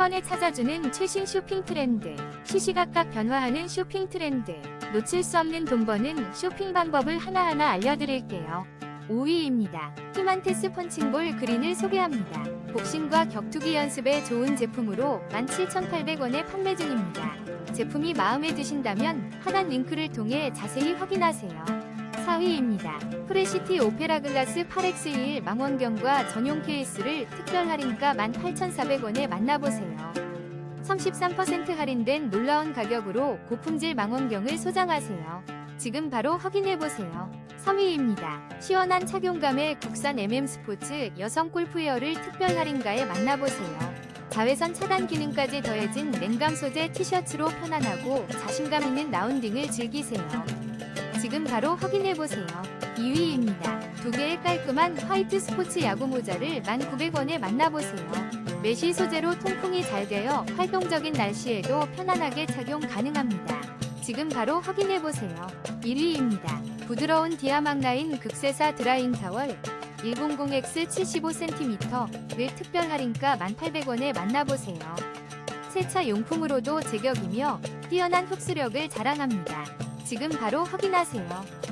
번에 찾아주는 최신 쇼핑 트렌드. 시시각각 변화하는 쇼핑 트렌드. 놓칠 수 없는 돈 버는 쇼핑 방법을 하나하나 알려드릴게요. 5위입니다. 히만테스 펀칭볼 그린을 소개합니다. 복싱과 격투기 연습에 좋은 제품으로 17,800원에 판매 중입니다. 제품이 마음에 드신다면 하단 링크를 통해 자세히 확인하세요. 4위입니다. 프레시티 오페라 글라스 8X21 망원경과 전용 케이스를 특별 할인가 18,400원에 만나보세요. 33% 할인된 놀라운 가격으로 고품질 망원경을 소장하세요. 지금 바로 확인해보세요. 3위입니다. 시원한 착용감의 국산 MM 스포츠 여성 골프웨어를 특별 할인가에 만나보세요. 자외선 차단 기능까지 더해진 냉감 소재 티셔츠로 편안하고 자신감 있는 라운딩을 즐기세요. 지금 바로 확인해보세요. 2위입니다. 두 개의 깔끔한 화이트 스포츠 야구 모자를 1,900원에 만나보세요. 메쉬 소재로 통풍이 잘 되어 활동적인 날씨에도 편안하게 착용 가능합니다. 지금 바로 확인해보세요. 1위입니다. 부드러운 디아망 라인 극세사 드라잉 타월 100X 75cm를 특별 할인가 1,800원에 만나보세요. 세차 용품으로도 제격이며 뛰어난 흡수력을 자랑합니다. 지금 바로 확인하세요.